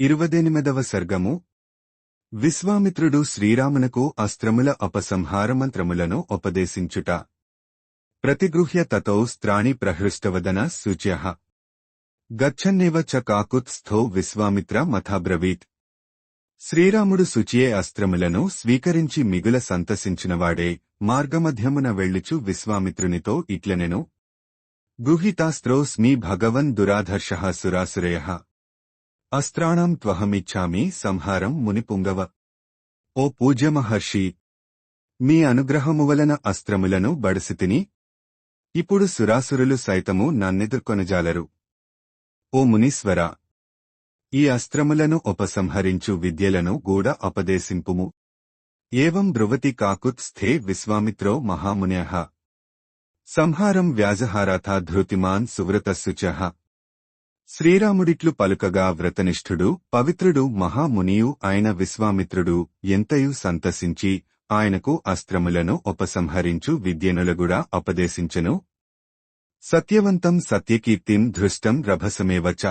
ఇరువదెనిమిదవ సర్గము. విశ్వామిత్రుడు శ్రీరామునకు అస్త్రముల అపసంహార మంత్రములను ఉపదేశించుట. ప్రతిగృహ్య తతో స్త్రాణి ప్రహృష్టవదన శుచ్యః గచ్చన్నేవ చ కాకుత్స్థో విశ్వామిత్ర మథాబ్రవీత్. శ్రీరాముడు శుచియే అస్త్రములను స్వీకరించి మిగుల సంతసించినవాడే. మార్గమధ్యమున వెళ్ళుచు విశ్వామిత్రునితో ఇట్లనెను. గృహీతాస్త్రోస్మి భగవన్ దురాధర్ష సురాసురయః. అస్త్రాణం త్వహమిచ్చామి సంహారం మునిపుంగవ. ఓ పూజ్యమహర్షి! మీ అనుగ్రహము వలన అస్త్రములను బడసితిని ఇప్పుడు సురాసురులు సైతము నన్నెదుర్కొనజాలరు. ఓ మునీశ్వర! ఈ అస్త్రములను ఉపసంహరించు విద్యలను గూడ అపదేశింపుము. ఏవం బ్రువతి కాకుత్ స్థే విశ్వామిత్రో మహామున్యః సంహారం వ్యాజహారాథ ధృతిమాన్ సువ్రతస్సుచః శ్రీరాముడిట్లు పలుకగా వ్రతనిష్ఠుడు పవిత్రుడు మహామునియు అయిన విశ్వామిత్రుడు ఎంతయు సంతసించి ఆయనకు అస్త్రములను ఉపసంహరించు విద్యనులగుడా అపదేశించెను సత్యవంతం సత్యకీర్తిం ధృష్టం రభసమేవచ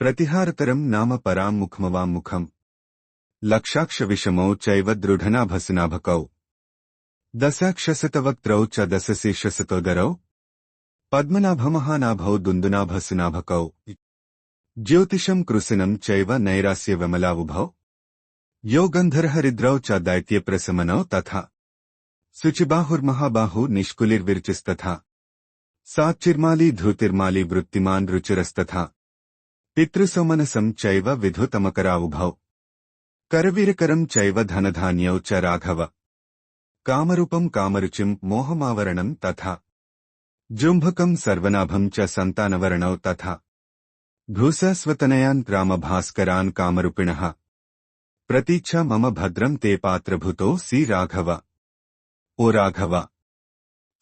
ప్రతిహారతరం నామ పరాముఖమవాముఖం లక్షాక్ష విషమౌ చైవ దృఢనాభసునాభకౌ. దశాక్షసతవక్త్రౌ చ దశశీర్షసతోదరౌ పద్మనాభమహానాభౌ దుందునాభసునాభకౌ జ్యోతిషం కృశినం చైవ నైరాస్య విమలావుభౌ యోగంధర్హరిద్రౌ చ దైత్యప్రశమనౌ తథా శుచిబాహుర్మహాబాహు నిష్కులిర్విర్చిస్తథా సాచిర్మాలి ధృతిర్మాలి వృత్తిమాన్ రుచిరస్తథా పితృసోమనసం చైవ విధుతమకరావుభౌ కరవీరకరం చైవ ధనధాన్యౌ చ రాఘవ కామరూపం కామరుచిం మోహమావరణం తథా जुम्भकम सर्वनाभम च संतानवर्णौ तथा। घृसस्वतनयान् रामभास्करान् कामरूपिण। प्रतीक्षा मम भद्रम ते पात्रभूत सी राघव ओ राघव।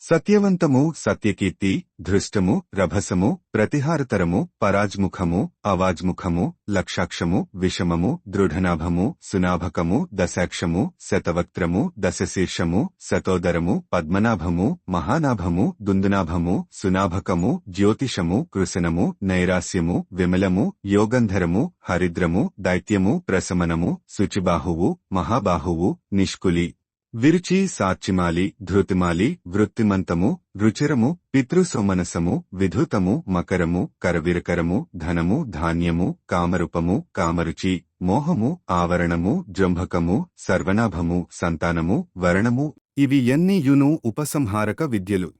సత్యవంతము సత్యకీర్తి ధృష్టము రభసము ప్రతిహారతరము పరాజ్ముఖము అవాజ్ముఖము లక్షాక్షము విషమము దృఢనాభము సునాభకము దశాక్షము శతవక్త్రము దశశీర్షము శతోదరము పద్మనాభము మహానాభము దుందునాభము సునాభకము జ్యోతిషము కృశనము నైరాస్యము విమలము యోగంధరము హరిద్రము దైత్యము ప్రశమనము శుచిబాహువు మహాబాహువు నిష్కులి విరుచి సాచిమాలి ధృతిమాలి వృత్తిమంతము రుచిరము పితృసోమనసము విధుతము మకరము కరవిరకరము ధనము ధాన్యము కామరూపము కామరుచి మోహము ఆవరణము జంభకము సర్వనాభము సంతానము వరణము ఇవి ఎన్నియును ఉపసంహారక విద్యలు.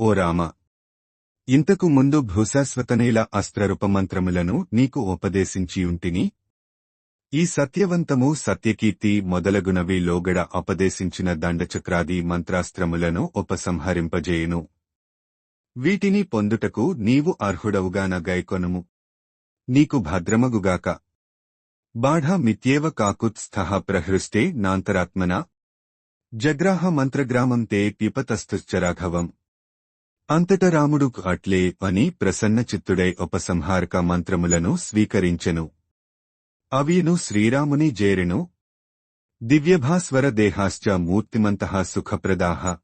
ఓ రామ! ఇంతకు ముందు భూశాశ్వతనేల అస్త్రరూపమంత్రములను నీకు ఉపదేశించియుంటిని ఈ సత్యవంతము సత్యకీర్తి మొదలగునవి లోగడ అపదేశించిన దండచక్రాది మంత్రాస్త్రములను ఉపసంహరింపజేయును. వీటిని పొందుటకు నీవు అర్హుడవుగాన గైకొనుము. నీకు భద్రమగుగాక. బాఢ మిత్యేవ కాకుత్స్థ ప్రహృష్టే నాంతరాత్మన. జగ్రాహ మంత్రగ్రామం తే పిపతస్తుశ్చరాఘవం అంతట రాముడు అట్లే అని ప్రసన్నచిత్తుడై ఉపసంహారక మంత్రములను స్వీకరించెను. అవీను శ్రీరాముని జేరెను? దివ్యభాస్వర దేహాశ్చ మూర్తిమంతః సుఖప్రదాః.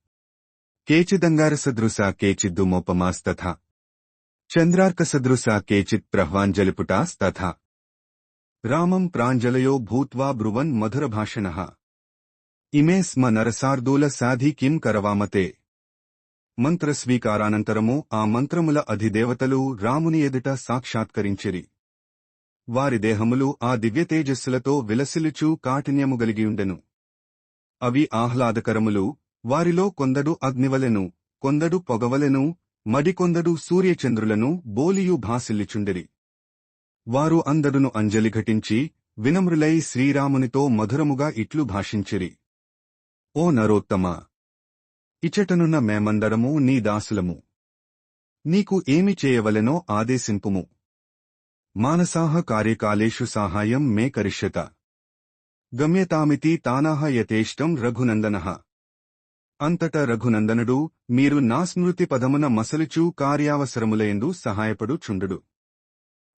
కేచిదంగారసదృశా కేచిద్దుమోపమాస్తథా చంద్రార్కసదృశా కేచిత్ ప్రహ్వాంజలిపుటాస్తథా. రామం ప్రాంజలయో భూత్వా బ్రువన్ మధురభాషణః. ఇమే స్మ నరసార్దూల సాధి కిం కరవామతే? మంత్రస్వీకారానంతరము ఆ మంత్రముల అధిదేవతలు రాముని ఎదుట సాక్షాత్కరించిరి. వారి దేహములు ఆ దివ్యతేజస్సులతో విలసిలుచూ కాఠిన్యము గలిగియుండెను. అవి ఆహ్లాదకరములు వారిలో కొందడు అగ్నివలెను కొందడు పొగవలెను మడికొందడు సూర్యచంద్రులను బోలియు భాసిల్లిచుండిరి. వారు అందరును అంజలి ఘటించి వినమ్రులై శ్రీరామునితో మధురముగా ఇట్లు భాషించిరి. ఓ నరోత్తమ! ఇచటనున్న మేమందరము నీ దాసులము. నీకు ఏమి చేయవలెనో ఆదేశింపుము. మానసాహ కార్యకాలేషు సాహాయం మే కరిష్యత గమ్యతామితి తానాహ యథేష్టం రఘునందనః అంతట రఘునందనుడు మీరు నా స్మృతి పదమున మసలుచూ కార్యావసరములయందు సహాయపడు చుండుడు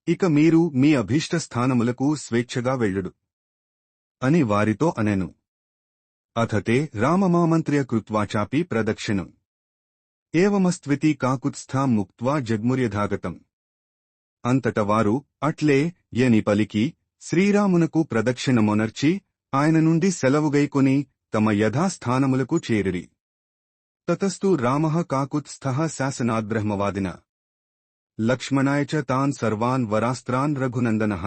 ఇక మీరు మీ అభీష్ట స్థానములకు స్వేచ్ఛగా వెళ్ళుడు అని వారితో అనెను అథతే రామమామంత్ర్య కృత్వాచాపి ప్రదక్షిణం ఏవమస్త్వితి కాకుత్స్థా ముక్త్వా జగ్ముర్యధాగతం అంతట వారు అట్లే యని పలికి శ్రీరామునకు ప్రదక్షిణమొనర్చి ఆయన నుండి సెలవుగైకొని తమ యథాస్థానములకు చేరిరి. తతస్తు రామః కాకుత్స్థః శాసనాద్బ్రహ్మవాదిన లక్ష్మణాయ చ తాన్ సర్వాన్ వరాస్త్రాన్ రఘునందనః.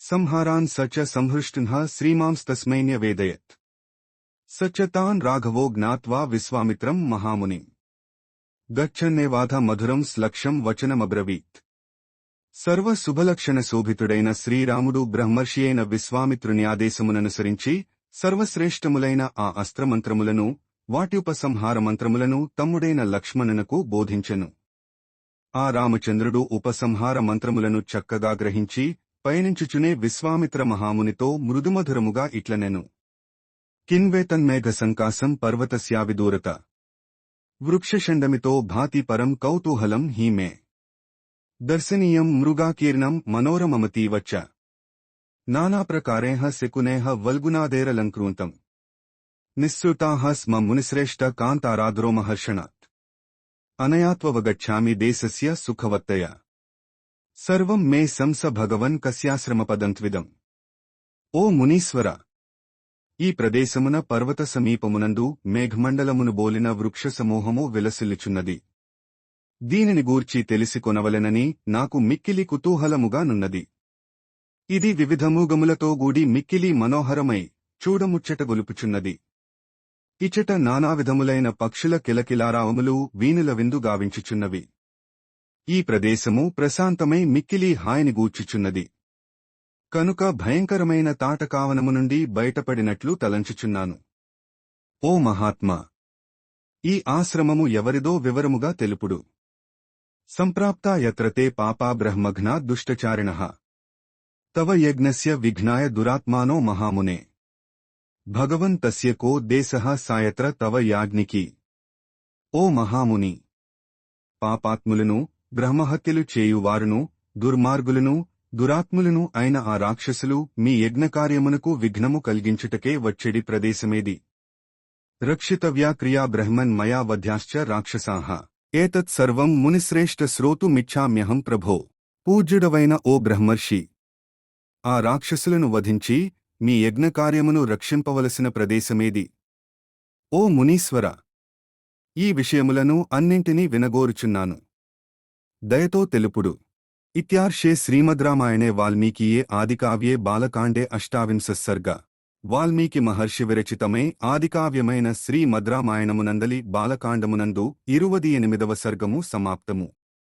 సంహారాన్ స చ సంహృష్టిన్ః శ్రీమాంస్తస్మైన్యవేదయత్ స చ తాన్ రాఘవో జ్ఞాత్వా విశ్వామిత్రం మహామునిం. గచ్చన్నేవాధ మధురం శ్లక్షం వచనమబ్రవీత్ సర్వశుభలక్షణశోభితుడైన శ్రీరాముడు బ్రహ్మర్షి అయిన విశ్వామిత్రుని ఆదేశముననుసరించి సర్వశ్రేష్టములైన ఆ అస్త్రమంత్రములను వాట్యుపసంహార మంత్రములను తమ్ముడైన లక్ష్మణునకు బోధించెను. ఆ రామచంద్రుడు ఉపసంహార మంత్రములను చక్కగా గ్రహించి పయనించుచునే విశ్వామిత్ర మహామునితో మృదుమధురముగా ఇట్లనెను. కిన్వేతన్మేఘ సంకాసం పర్వతస్యావిదూరత. వృక్షషండమితో భాతి పరం కౌతూహలం హీమే. దర్శనీయం మృగాకీర్ణం మనోరమమతీవ చ నానాప్రకారేణ శకునేహ వల్గునాదేరలంకృంతం నిస్సృతాః స్మ మునిశ్రేష్ట కాంతారాద్రో మహర్షణాత్ దేశస్య సుఖవత్తయ సర్వం మే సంస భగవన్ కస్యాశ్రమపదంత్విదం ఓ మునీశ్వర ఈ ప్రదేశమున పర్వత సమీపమునందు మేఘమండలమును బోలిన వృక్షసమూహము విలసిల్లుచున్నది దీనిని గూర్చి తెలిసికొనవలెనని నాకు మిక్కిలి కుతూహలముగా నున్నది. ఇది వివిధమూగములతో గూడి మిక్కిలి మనోహరమై చూడముచ్చటగొలుపుచున్నది ఇచట నానావిధములైన పక్షుల కిలకిలారావములు వీణుల విందు గావించుచున్నవి. ఈ ప్రదేశము ప్రశాంతమై మిక్కిలి హాయిని గూర్చుచున్నది. కనుక భయంకరమైన తాటకావనము నుండి బయటపడినట్లు తలంచుచున్నాను. ఓ మహాత్మా! ఈ ఆశ్రమము ఎవరిదో వివరముగా తెలుపుడు. సంప్రాప్తా యత్రతే పాపా బ్రహ్మఘ్నా దుష్టచారిణ. తవ యజ్ఞస్య విఘ్నాయ దురాత్మానో మహామునే. భగవన్ తస్య కో దేశః సాయత్ర తవ యాజ్ఞికి. ఓ మహాముని! పాపాత్ములను బ్రహ్మహత్యలు చేయువారును దుర్మార్గులను దురాత్ములను అయిన ఆ రాక్షసులు మీ యజ్ఞకార్యమునకు విఘ్నము కలిగించుటకే వచ్చెడి ప్రదేశమేది. రక్షితవ్యా క్రియా బ్రహ్మన్ మయా వధ్యాశ్చ రాక్షసాః. ఏతత్ సర్వం మునిశ్రేష్ఠ శ్రోతుమిచ్చామ్యహం ప్రభో. పూజ్యుడవైన ఓ బ్రహ్మర్షి ఆ రాక్షసులను వధించి మీ యజ్ఞకార్యమును రక్షింపవలసిన ప్రదేశమేది. ఓ మునీశ్వర ఈ విషయములను అన్నింటినీ వినగోరుచున్నాను. దయతో తెలుపుడు. ఇత్యార్షే శ్రీమద్రామాయణే వాల్మీకియే ఆదికావ్యే బాలకాండే అష్టావింశ సర్గ. వాల్మీకి మహర్షి విరచితమే ఆదికావ్యమైన శ్రీమద్రామాయణమునందలి బాలకాండమునందు ఇరువది ఎనిమిదవ సర్గము సమాప్తము.